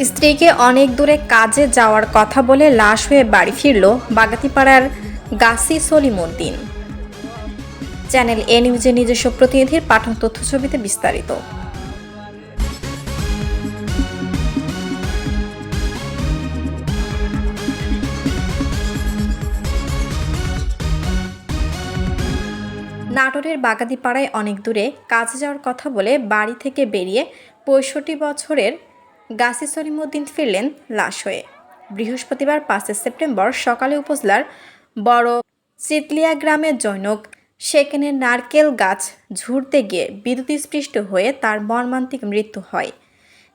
স্ত্রীকে অনেক দূরে কাজে যাওয়ার কথা বলে লাশ হয়ে বাড়ি ফিরল বাগাতিপাড়ার গাসি সলিমুদ্দিন। চ্যানেল এ নিউজের নিজস্ব প্রতিনিধির পাঠন তথ্য ছবিতে বিস্তারিত। নাটোরের বাগাতিপাড়ায় অনেক দূরে কাজে যাওয়ার কথা বলে বাড়ি থেকে বেরিয়ে পঁয়ষট্টি বছরের গাসি সলিমুদ্দিন ফিরলেন লাশ হয়ে। বৃহস্পতিবার পাঁচই সেপ্টেম্বর সকালে উপজেলার বড় চিতলিয়া গ্রামের জৈনক সেখানে নারকেল গাছ ঝুড়তে গিয়ে বিদ্যুৎস্পৃষ্ট হয়ে তার মর্মান্তিক মৃত্যু হয়।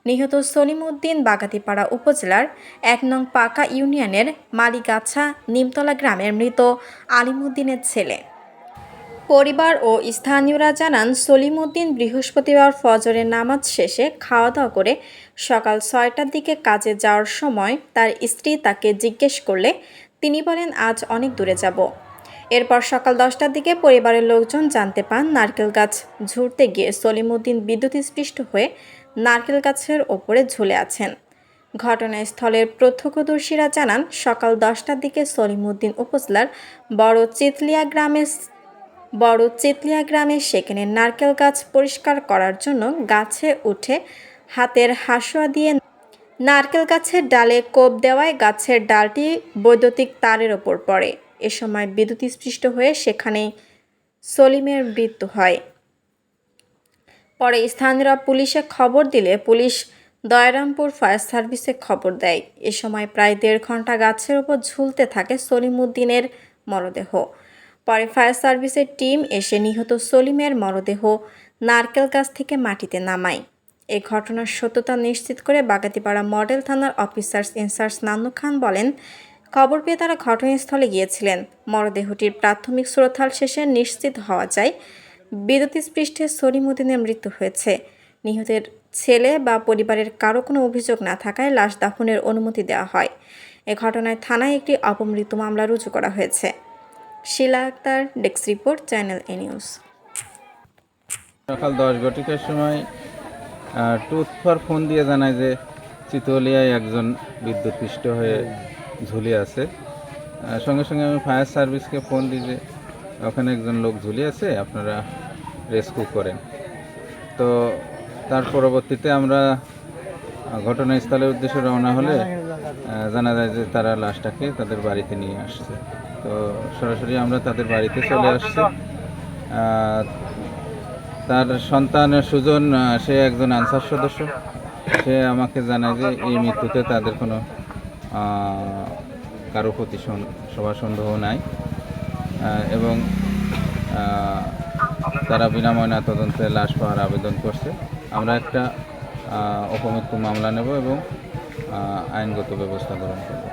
নিহত সলিমউদ্দিন বাগাতিপাড়া উপজেলার এক নং পাকা ইউনিয়নের মালিগাছা নিমতলা গ্রামের মৃত আলিমুদ্দিনের ছেলে। পরিবার ও স্থানীয়রা জানান সলিমউদ্দিন বৃহস্পতিবার ফজরের নামাজ শেষে খাওয়া দাওয়া করে সকাল ছয়টার দিকে কাজে যাওয়ার সময় তার স্ত্রী তাকে জিজ্ঞেস করলে, তিনি বলেন, আজ অনেক দূরে যাব। এরপর সকাল দশটার দিকে পরিবারের লোকজন জানতে পান, নারকেল গাছ ঝুড়তে গিয়ে সলিমউদ্দিন বিদ্যুৎস্পৃষ্ট হয়ে নারকেল গাছের ওপরে ঝুলে আছেন। ঘটনাস্থলের প্রত্যক্ষদর্শীরা জানান, সকাল দশটার দিকে সলিমউদ্দিন উপজেলার বড় চিতলিয়া গ্রামে বড় চেতলিয়া গ্রামে সেখানে নারকেল গাছ পরিষ্কার করার জন্য গাছে উঠে হাতের হাসুয়া দিয়ে নারকেল গাছের ডালে কোপ দেওয়ায় গাছের ডালটি বৈদ্যুতিক তারের ওপর পড়ে। এ সময় বিদ্যুৎস্পৃষ্ট হয়ে সেখানে সলিমের মৃত্যু হয়। পরে স্থানীয়রা পুলিশে খবর দিলে পুলিশ দয়রামপুর ফায়ার সার্ভিসে খবর দেয়। এ সময় প্রায় দেড় ঘণ্টা গাছের ওপর ঝুলতে থাকে সলিমুদ্দিনের মরদেহ। পরে ফায়ার সার্ভিসের টিম এসে নিহত সলিমের মরদেহ নারকেল গাছ থেকে মাটিতে নামায়। এ ঘটনার সত্যতা নিশ্চিত করে বাগাতিপাড়া মডেল থানার অফিসার্স ইনচার্জ নান্নু খান বলেন, খবর পেয়ে তারা ঘটনাস্থলে গিয়েছিলেন। মরদেহটির প্রাথমিক সুরথাল শেষে নিশ্চিত হওয়া যায় বিদ্যুৎস্পৃষ্টে সলিমুদ্দিনের মৃত্যু হয়েছে। নিহতের ছেলে বা পরিবারের কারও কোনো অভিযোগ না থাকায় লাশ দাফনের অনুমতি দেওয়া হয়। এ ঘটনায় থানায় একটি অপমৃত্যু মামলা রুজু করা হয়েছে। Shila Akter, desk report, channel A news. সকাল দশ ঘটিকার সময় টুথ ফর ফোন দিয়ে জানায় যে চিতলিয়ায় একজন বিদ্যুৎপৃষ্ট হয়ে ঝুলে আছে। সঙ্গে সঙ্গে আমি ফায়ার সার্ভিসকে ফোন দিই যে, ওখানে একজন লোক ঝুলে আছে, আপনারা রেস্কিউ করেন। তো তার পরবর্তীতে আমরা ঘটনাস্থলের উদ্দেশ্যে রওনা হলে জানা যায় যে তারা লাশটাকে তাদের বাড়িতে নিয়ে আসছে। তো সরাসরি আমরা তাদের বাড়িতে চলে আসছি। তার সন্তান সুজন সে একজন আনসার সদস্য। সে আমাকে জানায় যে এই মৃত্যুতে তাদের কোনো কারও প্রতি সবার সন্দেহ নাই। এবং তারা বিনা ময়না তদন্তে লাশ পাওয়ার আবেদন করছে। আমরা একটা অপমৃত্যু মামলা নেব এবং আইনগত ব্যবস্থা গ্রহণ করব।